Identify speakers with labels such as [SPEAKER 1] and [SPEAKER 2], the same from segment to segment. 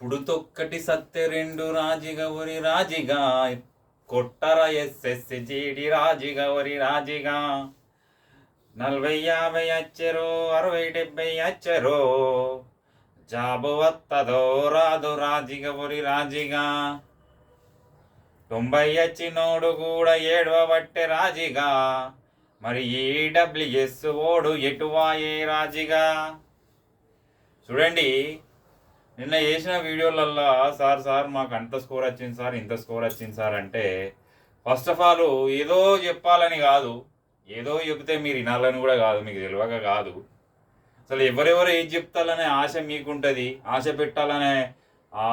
[SPEAKER 1] పుడుతొక్కటి సత్తె రెండు రాజిగా ఒరి రాజిగా కొట్టర ఎస్ఎస్ జీడి రాజిగా ఒరి రాజిగా. నలభై యాభై అచ్చరో అరవై డెబ్బై అచ్చరో జాబు వత్తదో రాదు రాజిగా. ఒరి రాజిగా తొంభై వచ్చినోడు కూడా ఏడవబట్టే రాజిగా మరి ఈడబ్ల్యూఎస్ ఓడు ఎటువాయే రాజిగా. చూడండి నిన్న చేసిన వీడియోలల్లో సార్ సార్ మాకు అంత స్కోర్ వచ్చింది సార్ ఇంత స్కోర్ వచ్చింది సార్ అంటే ఫస్ట్ ఆఫ్ ఆల్ ఏదో చెప్పాలని కాదు. ఏదో చెప్తే మీరు వినాలని కూడా కాదు మీకు తెలియక కాదు. అసలు ఎవరెవరు ఏం చెప్తారనే ఆశ మీకుంటుంది ఆశ పెట్టాలనే ఆ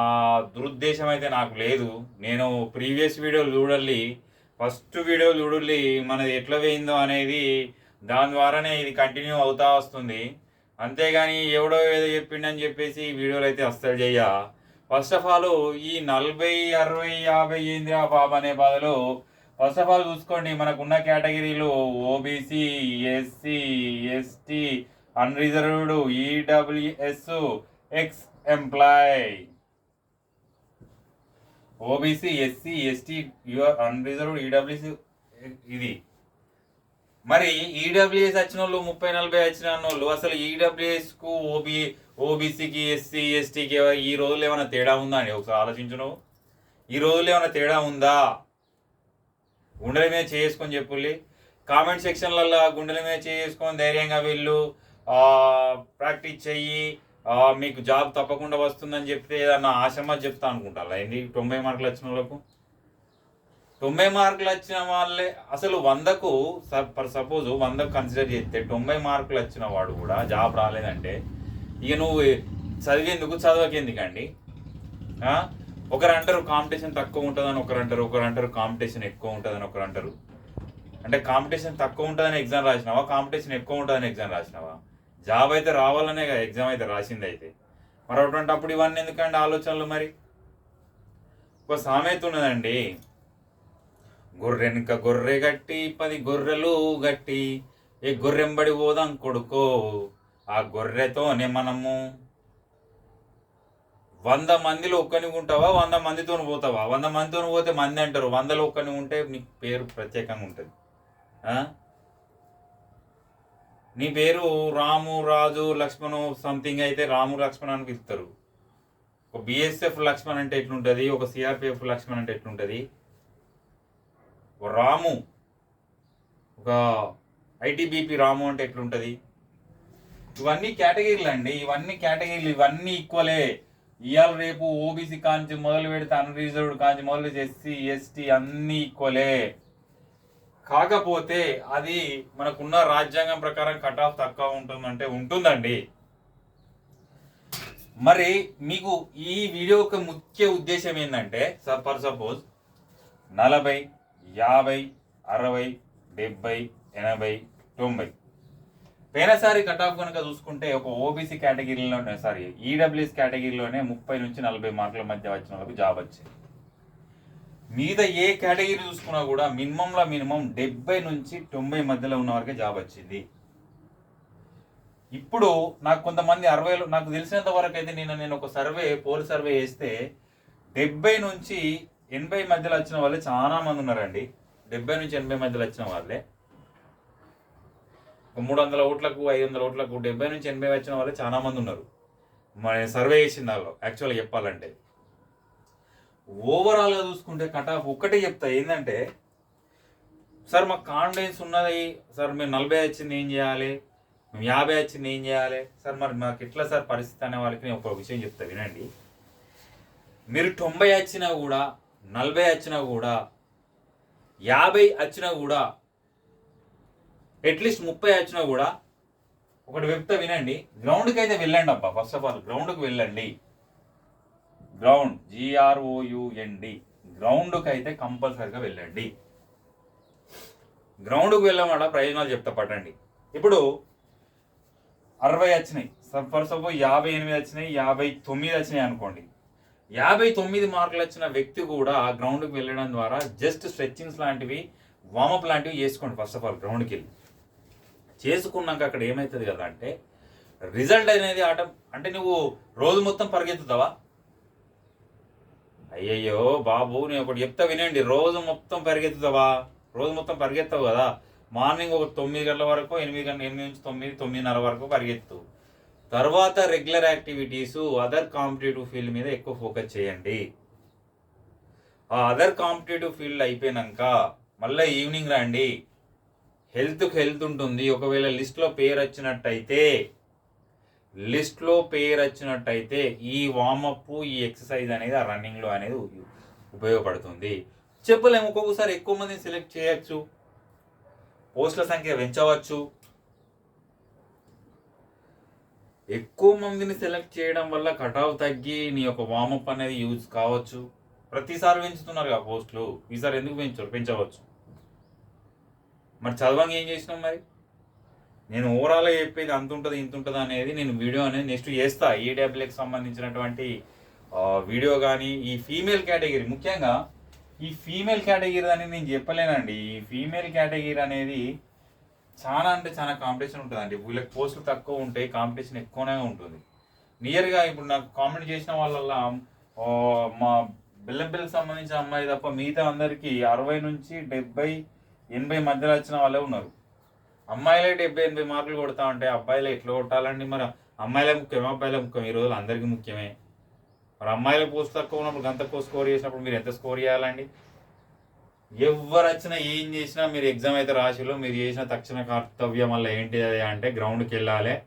[SPEAKER 1] దురుద్దేశం అయితే నాకు లేదు. నేను ప్రీవియస్ వీడియోలు చూడాలి ఫస్ట్ వీడియో చూడాలి మనది ఎట్లా పోయిందో అనేది దాని ద్వారానే ఇది కంటిన్యూ అవుతా వస్తుంది. అంతేగాని ఎవడో ఏదో చెప్పిండని చెప్పేసి వీడియోలు అయితే అస్సలు జయ్య ఫస్ట్ ఆఫ్ ఆల్ ఈ నలభై అరవై యాభై ఏంది ఆ బాబు అనే బాధలు ఫస్ట్ ఆఫ్ ఆల్ చూసుకోండి మనకున్న కేటగిరీలు OBC SC ST unreserved EWS ex employee OBC SC ST your unreserved EWC ఇది. మరి ఈడబ్ల్యూఎస్ వచ్చిన వాళ్ళు ముప్పై నలభై వచ్చిన వాళ్ళు అసలు ఈడబ్ల్యూఎస్కు ఓబీ ఓబీసీకి ఎస్సీ ఎస్టీకి ఈ రోజులు ఏమైనా తేడా ఉందా అని ఒకసారి ఆలోచించను ఈ రోజులు ఏమైనా తేడా ఉందా? గుండెల మీద చేసుకొని చెప్పుల్లి. కామెంట్ సెక్షన్లలో గుండెల మీద చేసుకొని ధైర్యంగా వెళ్ళు. ప్రాక్టీస్ చెయ్యి. మీకు జాబ్ తప్పకుండా వస్తుందని చెప్తే ఏదన్నా ఆశమా చెప్తా అనుకుంటా ఏంటి? తొంభై మార్కులు వచ్చిన వాళ్ళకు? తొంభై మార్కులు వచ్చిన వాళ్ళే అసలు వందకు ఫర్ సపోజ్ వందకు కన్సిడర్ చేస్తే తొంభై మార్కులు వచ్చిన వాడు కూడా జాబ్ రాలేదంటే ఇక నువ్వు చదివేందుకు చదవకెందుకండి? ఒకరు అంటారు కాంపిటీషన్ తక్కువ ఉంటుందని ఒకరు అంటారు ఒకరు అంటారు కాంపిటీషన్ ఎక్కువ ఉంటుందని ఒకరు అంటారు అంటే కాంపిటీషన్ తక్కువ ఉంటుందని ఎగ్జామ్ రాసినావా? కాంపిటీషన్ ఎక్కువ ఉంటుందని ఎగ్జామ్ రాసినావా? జాబ్ అయితే రావాలనే కదా ఎగ్జామ్ అయితే రాసింది అయితే మరి అటువంటి అప్పుడు ఇవన్నీ ఎందుకండి ఆలోచనలు మరి? ఒక సామెత ఉన్నదండి. గొర్రెనుక గొర్రె గట్టి పది గొర్రెలు గట్టి. ఏ గొర్రెంబడి పోదాం కొడుకో ఆ గొర్రెతోనే మనము వంద మందిలో ఒక్కని ఉంటావా వంద మందితో పోతావా? వంద మందితో పోతే మంది అంటారు. వందలో ఒక్కని ఉంటే నీకు పేరు ప్రత్యేకంగా ఉంటుంది. నీ పేరు రాము రాజు లక్ష్మణు సంథింగ్ అయితే రాము లక్ష్మణ్ అని పిలుస్తారు. ఒక బిఎస్ఎఫ్ లక్ష్మణ్ అంటే ఎట్లుంటుంది? ఒక సిఆర్పిఎఫ్ లక్ష్మణ్ అంటే ఎట్లుంటుంది? రాము ఒక ఐటీబీపీ రాము అంటే ఎట్లుంటుంది? ఇవన్నీ కేటగిరీలు అండి. ఇవన్నీ కేటగిరీలు ఇవన్నీ ఈక్వలే ఇవాళ రేపు ఓబీసీ కాంచి మొదలు పెడితే అన్రిజర్వ్డ్ కాంచి మొదలు ఎస్సీ ఎస్టీ అన్నీ ఈక్వలే కాకపోతే అది మనకున్న రాజ్యాంగం ప్రకారం కట్ ఆఫ్ తక్కువ ఉంటుందంటే ఉంటుందండి. మరి మీకు ఈ వీడియో యొక్క ముఖ్య ఉద్దేశం ఏంటంటే ఫర్ సపోజ్ నలభై యాభై అరవై డెబ్బై ఎనభై తొంభై. పోయినసారి కట్ ఆఫ్ కనుక చూసుకుంటే ఒక ఓబీసీ కేటగిరీలోనే సారీ ఈడబ్ల్యూఎస్ కేటగిరీలోనే ముప్పై నుంచి నలభై మార్కుల మధ్య వచ్చిన వాళ్ళకు జాబ్ వచ్చింది. మీద ఏ కేటగిరీ చూసుకున్నా కూడా మినిమంలో మినిమం డెబ్బై నుంచి తొంభై మధ్యలో ఉన్న వరకే జాబ్ వచ్చింది. ఇప్పుడు నాకు కొంతమంది అరవైలో నాకు తెలిసినంత వరకు అయితే నేను నేను ఒక సర్వే పోల్ సర్వే చేస్తే డెబ్బై నుంచి ఎనభై మధ్యలో వచ్చిన వాళ్ళే చాలా మంది ఉన్నారండి. డెబ్బై నుంచి ఎనభై మధ్యలో వచ్చిన వాళ్ళే. మూడు వందల ఓట్లకు ఐదు వందల ఓట్లకు డెబ్బై నుంచి ఎనభై వచ్చిన వాళ్ళే చాలా మంది ఉన్నారు. మన సర్వే చేసిన దానిలో యాక్చువల్గా చెప్పాలంటే. ఓవరాల్గా చూసుకుంటే కట్ ఆఫ్ ఒక్కటే చెప్తా ఏంటంటే సార్ మాకు కాన్ఫిడెన్స్ ఉన్నది సార్ మేము నలభై వచ్చింది ఏం చేయాలి? మేము యాభై వచ్చింది ఏం చేయాలి? సార్ మరి మాకు ఎట్లా సార్ పరిస్థితి అనే వాళ్ళకి నేను ఒక విషయం చెప్తా వినండి. మీరు తొంభై వచ్చినా కూడా నలభై వచ్చినా కూడా యాభై వచ్చినా కూడా అట్లీస్ట్ ముప్పై వచ్చినా కూడా ఒకటి చెప్తా వినండి. గ్రౌండ్కి అయితే వెళ్ళండి అబ్బా ఫస్ట్ ఆఫ్ ఆల్ గ్రౌండ్కి వెళ్ళండి. గ్రౌండ్ జిఆర్ఓయుఎన్డి గ్రౌండ్కి అయితే కంపల్సరిగా వెళ్ళండి. గ్రౌండ్కి వెళ్ళమట ప్రయోజనాలు చెప్తా పట్టండి. ఇప్పుడు అరవై వచ్చినాయి. ఫర్ సపోజ్ యాభై ఎనిమిది వచ్చినాయి యాభై తొమ్మిది వచ్చినాయి అనుకోండి. యాభై తొమ్మిది మార్కులు వచ్చిన వ్యక్తి కూడా ఆ గ్రౌండ్కి వెళ్ళడం ద్వారా జస్ట్ స్ట్రెచ్చింగ్స్ లాంటివి వామప్ లాంటివి చేసుకోండి ఫస్ట్ ఆఫ్ ఆల్ గ్రౌండ్కి వెళ్ళి. చేసుకున్నాక అక్కడ ఏమవుతుంది కదా అంటే రిజల్ట్ అనేది ఆట అంటే నువ్వు రోజు మొత్తం పరిగెత్తుతావా? అయ్యయ్యో బాబు నేను ఒకటి చెప్తా వినండి రోజు మొత్తం పరిగెత్తుతావా? రోజు మొత్తం పరిగెత్తావు కదా. మార్నింగ్ ఒక తొమ్మిది గంటల వరకు ఎనిమిది గంటల ఎనిమిది నుంచి తొమ్మిది తొమ్మిదిన్నర వరకు పరిగెత్తు. తర్వాత regular activities other competitive field మీద ఎక్కువ ఫోకస్ చేయండి. ఆ అదర్ కాంపిటేటివ్ ఫీల్డ్ అయిపోయినాక మళ్ళీ ఈవినింగ్ రండి. హెల్త్కి హెల్త్ ఉంటుంది. ఒకవేళ లిస్ట్లో పేరు వచ్చినట్టయితే లిస్ట్లో పేరు వచ్చినట్టయితే ఈ వామప్ ఈ ఎక్సర్సైజ్ అనేది ఆ రన్నింగ్లో అనేది ఉపయోగపడుతుంది. చెప్పలేము. ఒక్కొక్కసారి ఎక్కువ మందిని సెలెక్ట్ చేయొచ్చు. పోస్టుల సంఖ్య పెంచవచ్చు. ఎక్కువ మందిని సెలెక్ట్ చేయడం వల్ల కటావ్ తగ్గి నీ యొక్క వామప్ అనేది యూజ్ కావచ్చు. ప్రతిసారి పెంచుతున్నారు ఆ పోస్టులు. ఈసారి ఎందుకు పెంచారు పెంచవచ్చు? మరి చదవంగా ఏం చేసినాం మరి? నేను ఓవరాల్గా చెప్పేది అంత ఉంటుంది ఇంత ఉంటుంది అనేది నేను వీడియో అనేది నెక్స్ట్ చేస్తా. ఈడబ్ల్యూకి సంబంధించినటువంటి వీడియో కానీ ఈ ఫీమేల్ కేటగిరీ ముఖ్యంగా ఈ ఫీమేల్ కేటగిరీ అనేది నేను చెప్పలేనండి. ఈ ఫీమేల్ కేటగిరీ అనేది చాలా అంటే చాలా కాంపిటీషన్ ఉంటుంది అండి వీళ్ళకి పోస్టులు తక్కువ ఉంటాయి కాంపిటీషన్ ఎక్కువనే ఉంటుంది. నియర్గా ఇప్పుడు నాకు కామెంట్ చేసిన వాళ్ళ మా బెల్లంపల్లికి సంబంధించిన అమ్మాయి తప్ప మిగతా అందరికీ అరవై నుంచి డెబ్బై ఎనభై మధ్యలో వచ్చిన వాళ్ళే ఉన్నారు. అమ్మాయిలే డెబ్బై ఎనభై మార్కులు కొడతా ఉంటే అబ్బాయిలు ఎట్లా కొట్టాలండి మరి? అమ్మాయిలే ముఖ్యం అబ్బాయిలే ముఖ్యం ఈ రోజులు అందరికీ ముఖ్యమే. మరి అమ్మాయిల పోస్ట్ తక్కువ ఉన్నప్పుడు గంత ఎక్కువ స్కోర్ చేసినప్పుడు మీరు ఎంత స్కోర్ చేయాలండి? ఎవరు వచ్చినా ఏం చేసినా మీరు ఎగ్జామ్ అయితే రాసిలో మీరు చేసిన తక్షణ కర్తవ్యం వల్ల ఏంటి అది అంటే గ్రౌండ్కి వెళ్ళాలి.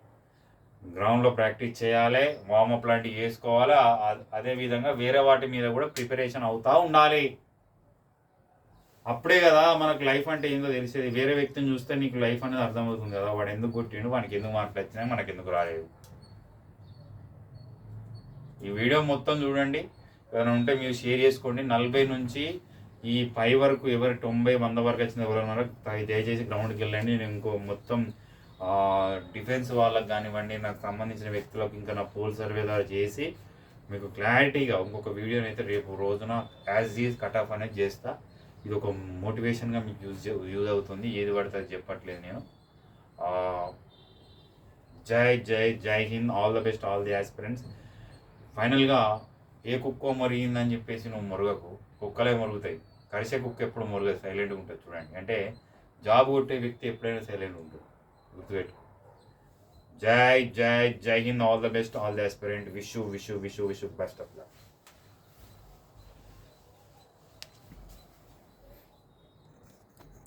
[SPEAKER 1] గ్రౌండ్లో ప్రాక్టీస్ చేయాలి వార్మప్ లాంటివి చేసుకోవాలి ఆ- అదే విధంగా వేరే వాటి మీద కూడా ప్రిపరేషన్ అవుతూ ఉండాలి. అప్పుడే కదా మనకు లైఫ్ అంటే ఏందో తెలిసేది. వేరే వ్యక్తిని చూస్తే నీకు లైఫ్ అనేది అర్థమవుతుంది కదా వాడు ఎందుకు కొట్టిండు వానికి ఎందుకు మార్కులు వచ్చినాయి మనకి ఎందుకు రాలేదు. ఈ వీడియో మొత్తం చూడండి. ఏమైనా ఉంటే మీరు షేర్ చేసుకోండి. నలభై నుంచి ఈ పై వరకు ఎవరు తొంభై వంద వరకు వచ్చిన ఎవరు ఉన్నారో దయచేసి గ్రౌండ్కి వెళ్ళండి. నేను ఇంకో మొత్తం డిఫెన్స్ వాళ్ళకి కానివ్వండి నాకు సంబంధించిన వ్యక్తులకు ఇంకా నా పోల్ సర్వే ద్వారా చేసి మీకు క్లారిటీగా ఇంకొక వీడియోని అయితే రేపు రోజున యాజ్ ఈజ్ కట్ ఆఫ్ అనేది చేస్తా. ఇది ఒక మోటివేషన్గా మీకు యూజ్ యూజ్ అవుతుంది. ఏది పడితే అది చెప్పట్లేదు నేను. జై జై జై Hind. All the best all the aspirants ఫైనల్గా ఏ కుక్కో మరిగిందని చెప్పేసి నువ్వు మరుగకు. కుక్కలే మరుగుతాయి. కరిసే కుక్క ఎప్పుడు మురగదు సైలెంట్గా ఉంటుంది చూడండి. అంటే జాబ్ కొట్టే వ్యక్తి ఎప్పుడైనా సైలెంట్ ఉంటుంది గుర్తుపెట్టుకో. జై జై జై Hind all the best all the aspirant wish you wish you wish you wish you best of luck